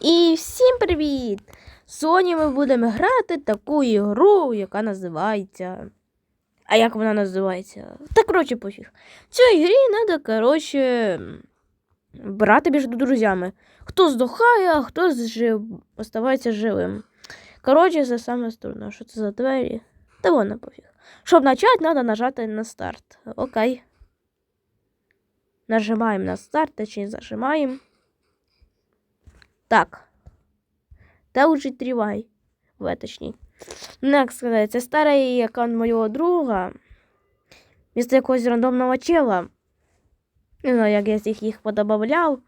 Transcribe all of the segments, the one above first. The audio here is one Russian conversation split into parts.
І всім привіт! Сьогодні ми будемо грати таку ігру, яка називається. А як вона називається? Та коротше пофіг. В цій ігрі треба, коротше, брати між друзями. Хто здохає, а хто жив... оставається живим. Коротше, це саме струнно. Що це за двері? Та воно пофіг. Щоб почати, треба нажати на старт. Окей. Нажимаємо на старт, точніше зажимаємо. Так. Та уже тривай. Веточній. Ну, як сказати, це старий аккаунт моєго друга. Вместо якогось рандомного чела. Не знаю, як я всіх їх подобавляв.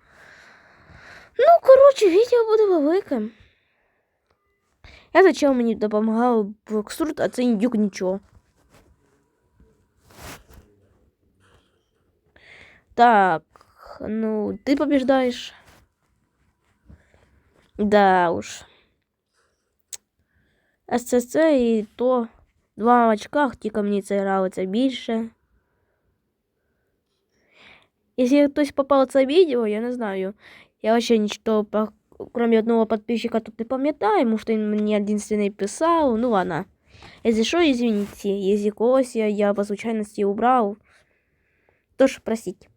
Ну, коротше, відео буде велике. Я за чел мені допомагав в Оксурт, а це індюк нічого. Так, ну, ты побеждаешь. Да уж. СЦЦ і то два в очках, тільки мені це нравиться більше. Если хтось попав в це відео, я не знаю. Я вообще нічого, кроме одного подписчика, тут не пам'ятаю, может він мені единственный писав. Ну ладно. Если что, извините, если когось я, я по случайности убрал, тоже простите.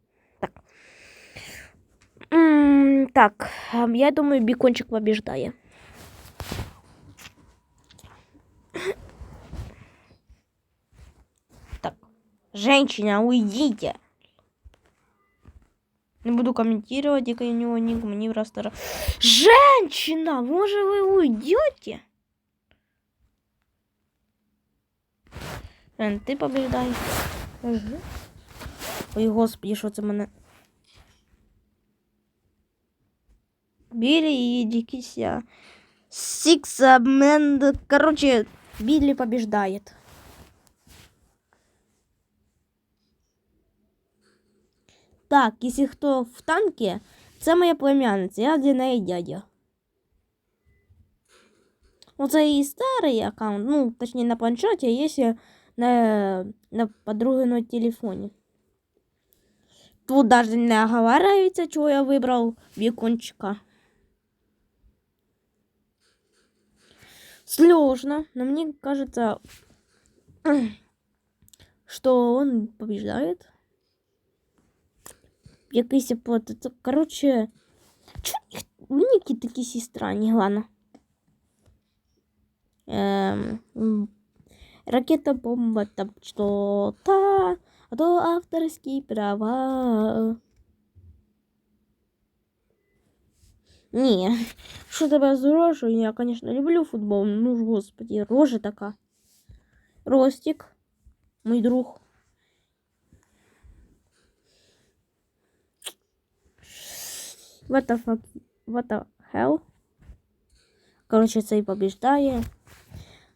Так. М -м так, я думаю, бекончик побеждает. Так, женщина, уйдите. Не буду комментировать, и у него ник, мне просто... Женщина, может вы уйдете? Рен, ти побіждаєш. Угу. Ой, господи, що це мене. Білі і дикися. Сикс обмен. Короче, Билли побеждает. Так, если кто в танке, це моя племянниця, я для неї дядя. Оце і старий аккаунт, ну, точнее на планшете, а если на, на подругином телефоне. Тут даже не оговаривается, чего я выбрал векончика. Сложно, но мне кажется, что он побеждает. Якийсь плод. Короче, чого ники такі странні, ладно. Эм, ракета, бомба, там что-то, а то авторские права. Не, що тебе з рожею? Я, конечно, люблю футбол. Ну ж, господи, рожа така. Ростик, мой друг. What the fuck? What the hell? Короче, цей побіждає.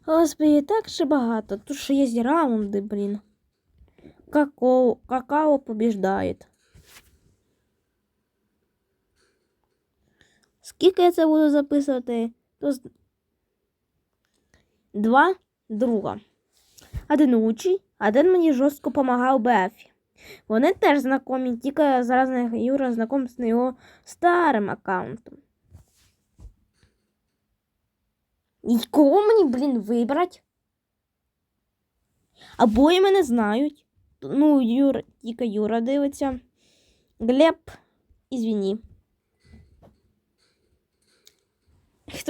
Господи, так же багато. Тут ще є раунди, блін. Какао, какао побіждає. Скільки я це буду записувати? То Два друга. Один учий, один мені жорстко допомагав Бефі. Вони теж знайомі, тільки зараз Юра знайомий з його старим аккаунтом. І кого мені, блін, вибрати? Обоє мене знають. Ну, Юра, тільки Юра дивиться. Глеб, извини.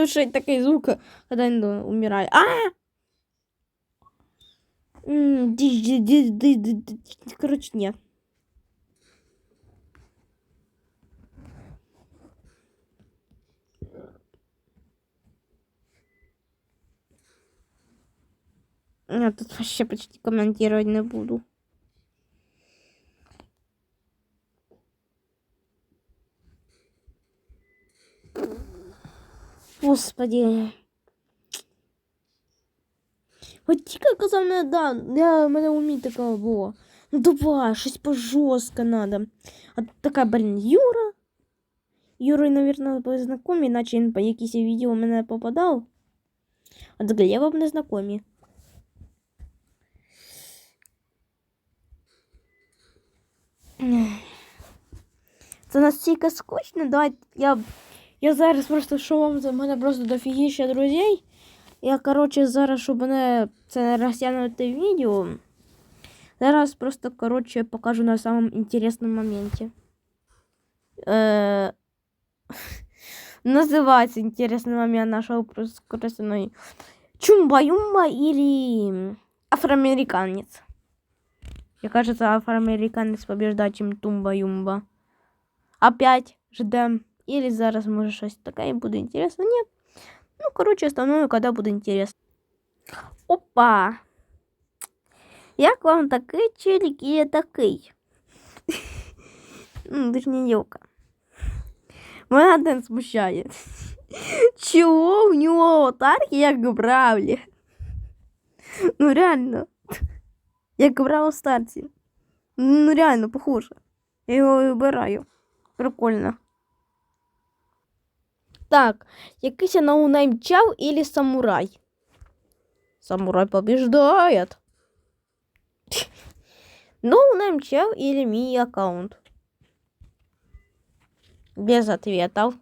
Ще такий звук, коли він умирає. А! Короче, нет. Я тут вообще почти комментировать не буду. Господи. От тільки казав не да, я мене уміть така було. Ну давай, щось пожорстко надо. А така, блін, Юра. Юрой, наверное, були знакомі, іначе він по якісь відео мене попадав. А з Глебом не знакомі. Це настільки скучно, давай я Я зараз просто що вам за мене просто дофігіще друзей. Я, коротше, зараз, щоб мене це не розтягнути в відео. Зараз просто, коротше, покажу на самому інтересному моменті. Е... Называется интересный момент нашего скоростной. Чумба-юмба или афроамериканец. Мне кажется, афроамериканец побеждает, чем тумба-юмба. Опять ждем. Или зараз може щось таке і буде інтересно. Ні. Ну, коротше, основное, когда буде интересно. Опа! Як вам такий челік і такий? Ну, точніше, дівка. Мене один смущає. Чого в нього аватарки, як в Бравлі? Ну реально. Як в Бравл Старці. Ну реально, похоже. Я його вибираю. Прикольно. Так, якийсь ноунейм чав или самурай? Самурай побеждает. Ноунейм чав или мій аккаунт? без ответов.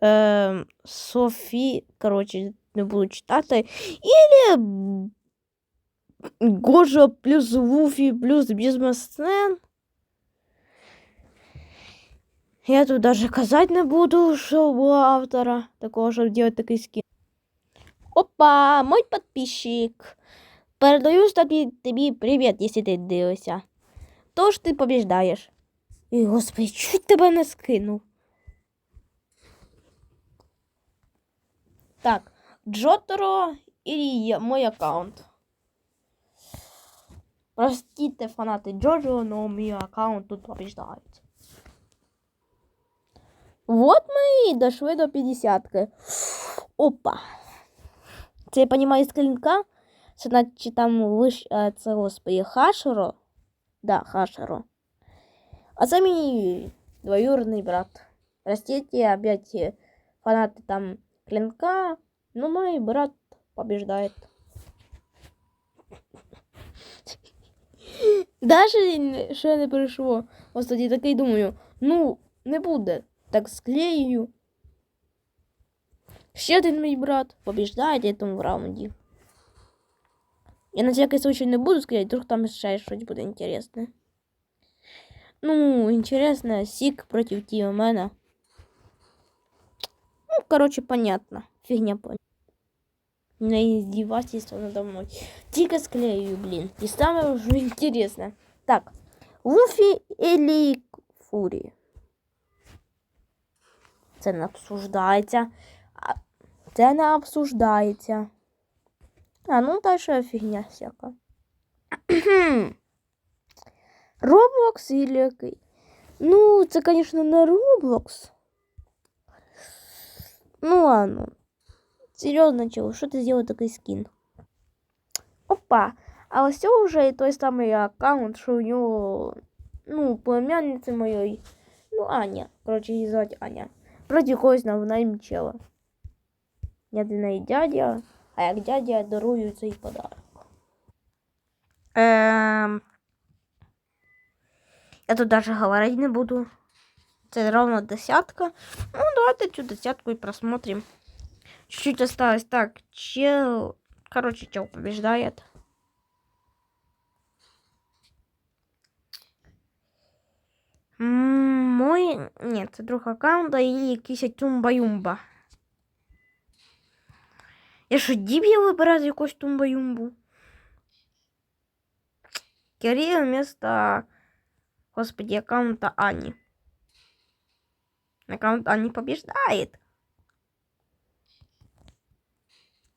Эм, Софи, короче, не буду читати. Или Гожа плюс Вуфи плюс бизнесмен. Я тут даже казать не буду, что у автора такого, чтобы делать такой скин. Опа, мой подписчик. Передаю тобі, тобі привіт, якщо ти дивишся. Тож ти побіждаєш. І, господи, чуть тебе не скинув. Так, Джотеро і мой аккаунт. Простите, фанати Джоджо, но мой аккаунт тут побеждает. Вот мы и дошли до 50 -ки. Опа. Це я з клинка. Це значить там виш... це, господи, Хашеро. Да, Хашеро. А це мій двоюродний брат. Растите опять фанаты там клинка. Но мой брат побеждает. Даже ще не прийшло. Ось тоді такий думаю, ну, не буде Так склею. Ще один мій брат побіждає в цьому раунді. Я на всякий случай не буду склеїти, вдруг там ще щось буде інтересне. Ну, интересно, Сик против Тиомена. Ну, короче, понятно. Фигня понятна. Не издевательство надо мной. Тихо склею, блин. И самое уже интересное. Так, Луфи или Фури? Це не обсуждається. Це не обсуждається. А, ну дальше фигня всяка. Роблокс или який? Ну, це, звісно, не Роблокс. Ну ладно. Серйозно, чого, що ти зробив такий скін? Опа! А ось це вже і той самий аккаунт, що у нього, ну, племянниці моєї. Ну, Аня. Коротше, її звати Аня. Проти когось на чела. Я для неї дядя, а як дядя дарую цей подарок. Ем... Я тут даже говорить не буду. Это ровно десятка. Ну, давайте эту десятку и просмотрим. Чуть-чуть осталось. Так, чел... Короче, чел побеждает Мой... Нет, друг аккаунта и якийсь тумба-юмба. Я що, діб я вибирати якусь тумба-юмбу? Кирилл вместо... Господи, аккаунта Ани. Аккаунт Ани побеждает.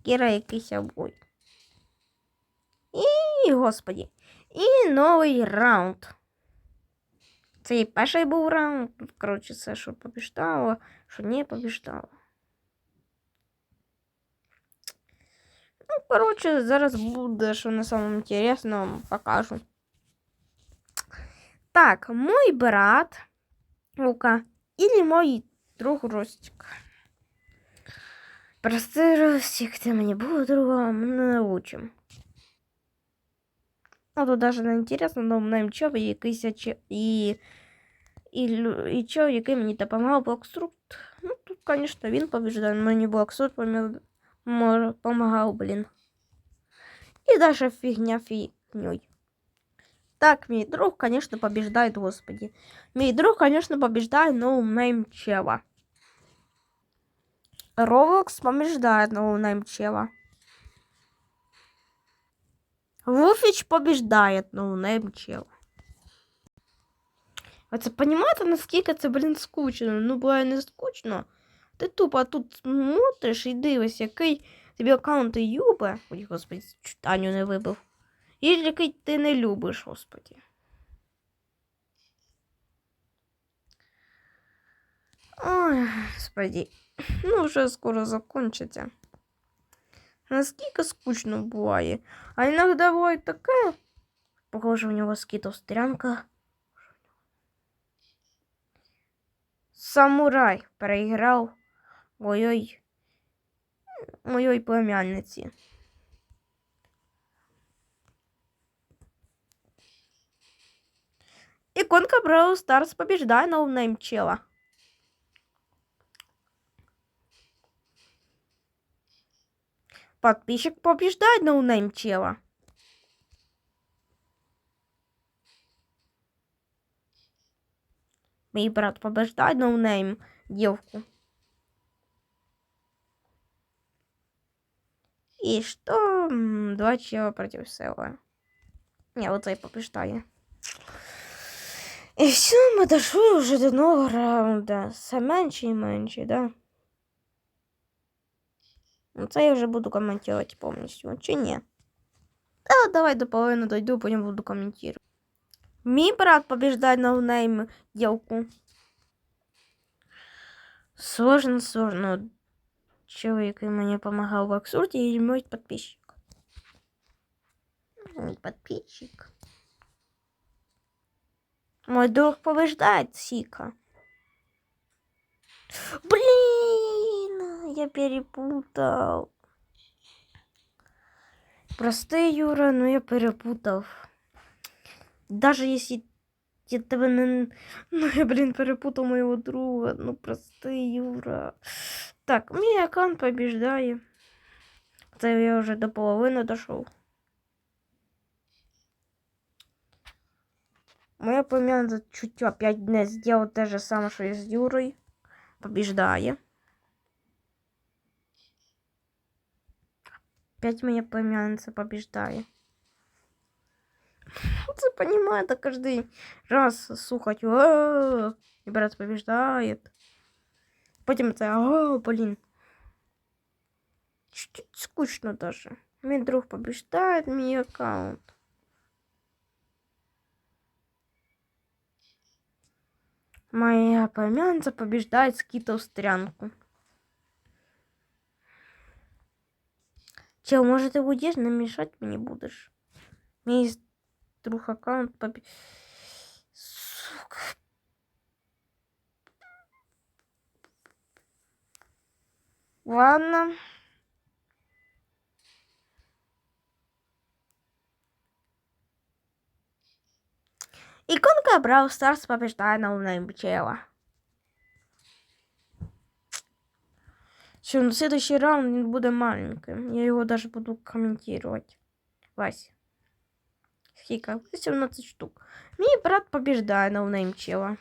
Кіра якийсь обой. І, господи. І новий раунд. Це і перший був раунд. Коротше, це що побіждало, що не побіждало. Ну, коротше, зараз буде, що на самому інтересному покажу. Так, мой брат Лука или мой друг Ростик. Прости, Ростик, ты мне был другом, не научим. А тут даже не интересно, но нам чоп якийсь і І, лю- і чо, який мені допомагав Блокструт. Ну, тут, звісно, він побіждав, мені Блокструт допомагав, блін. І даже фігня фігней. Так, мій друг, конечно, побеждает, господи. Мій друг, конечно, побеждает ноунейм Чела. Роблокс побеждает ноунейм Чела. Вуфіч побеждает ноунейм Чела. Ви це понімаєте, наскільки це, блін, скучно? Ну, буває не скучно. Ти тупо тут смотриш і дивишся, який тобі аккаунт Юбе. Ой, господи, чуть Таню не вибив. І який ти не любиш, господи. Ой, господи. Ну, вже скоро закончиться. Наскільки скучно буває. А іноді буває таке. Похоже, у нього скітов стрянка. Самурай переіграв моєї моєї племянниці. Иконка Brawl Stars побеждай ноунейм чела. Подписчик побеждает ноунейм чела. Мой брат побеждает ноунейм девку. И что? М, Два чела против Села. Не, вот цей побеждає. І все, ми дошли вже до нового раунда. Все менше і менше, да? Ну, Це я вже буду коментувати повністю, чи ні? Та давай до половини дойду, потім буду коментувати. Мій брат побіждає на нейм дівку. Сложно, сложно. Чоловік мені допомагав в Аксурді і мій підписчик. Мій підписчик. Мой друг побеждает Сика. Блин, я перепутал. Прости, Юра, но я перепутал. Даже если я тебе не... Ну, я, блин, перепутал моего друга. Ну, прости, Юра. Так, мій аккаунт побеждає. Це я вже до половини дошов. Моя племянница чуть опять не сделала те же самое, что и с Юрой. Побеждає. Опять моя племянница побеждає. Це понимает, а каждый раз слухать. «О, И брат побеждает. Потім це, о, блин. Чуть-чуть скучно даже. Мой друг побеждает, мой аккаунт. Моя племянница побеждает скитов Чел, может, ты будешь намешать мне будешь? У меня есть друг аккаунт побе... Сука. Ладно. Иконка Brawl Stars побеждает на умном чела. Все, на следующий раунд він буде маленьким. Я його даже буду комментировать. Вась. Скільки? 17 штук. Мій брат побеждає на умном чела.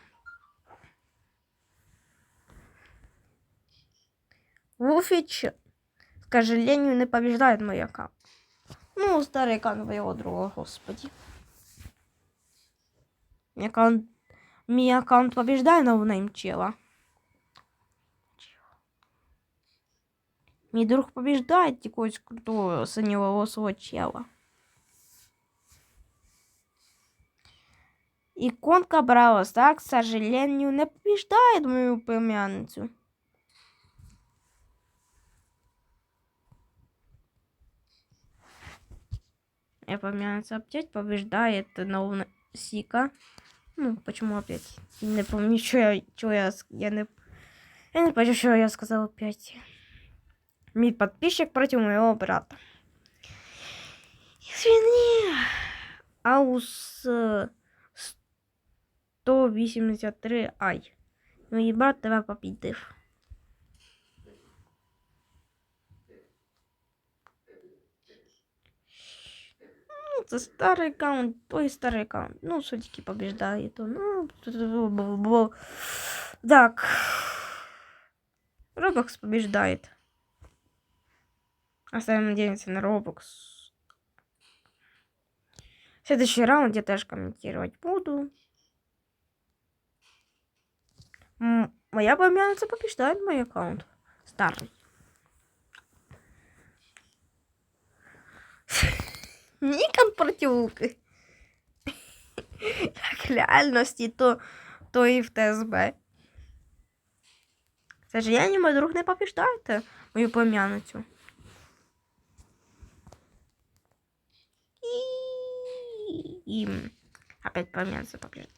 Вуфич, к сожалению, не побеждает мой аккаунт. Ну, старый аккаунт моего друга, господи. Мій аккаунт, мій аккаунт побеждає на нейм чела. Мій друг побеждає якогось крутого синьоволосого чела. Иконка Браво так, к сожалению, не побеждает мою племянницу. Я племянница опять побеждает на Сика. Ну, почему опять? Не помню, что я, что я, я не, я не помню, что я сказал опять Мой подписчик против моего брата. Извини. Аус... э, с- 183 ай. Мій брат тебе побідив. Ну, це старий аккаунт, той старий аккаунт. Ну, все-таки побеждає, то ну. бу-бу-бу. Так. Roblox побеждает. Оставим надеяться на Roblox. Следующий раунд я тоже комментировать буду. Моя племянница побеждает мой аккаунт. Старый. Нікон противуки. В реальності, то, то і в ТСБ. Я ні мой друг не побіждайте мою племянницю. І... і... Опять племянница побеждает.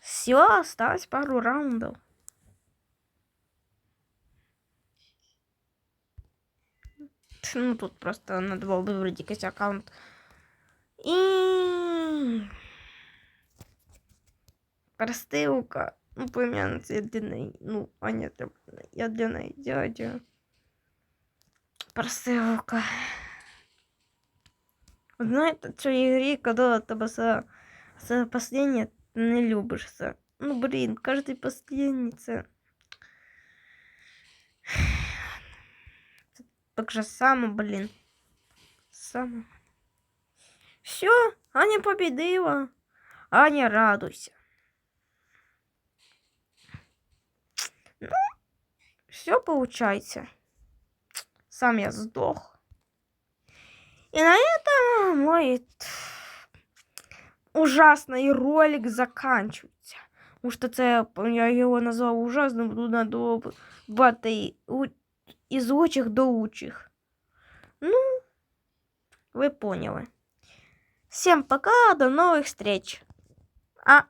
Все, осталось пару раундов. Ну, тут просто надо было выбрать якийсь аккаунт. І... Простилка. Ну, племянниця, я для неї. Ну, а ні, для мене. я для неї дядя. Простилка. От Знаєте, в цій грі, коли тебе за, за последнє ти не любиш це. Ну, блін, кожний последній це. Так же само, блин. Само. Все, Аня победила. Аня, радуйся. Ну, все получается. Сам я сдох. И на этом мой ужасный ролик заканчивается. Потому что це, я його назвав ужасним, буду надовбати из учих до учих. Ну, вы поняли. Всем пока, до новых встреч. А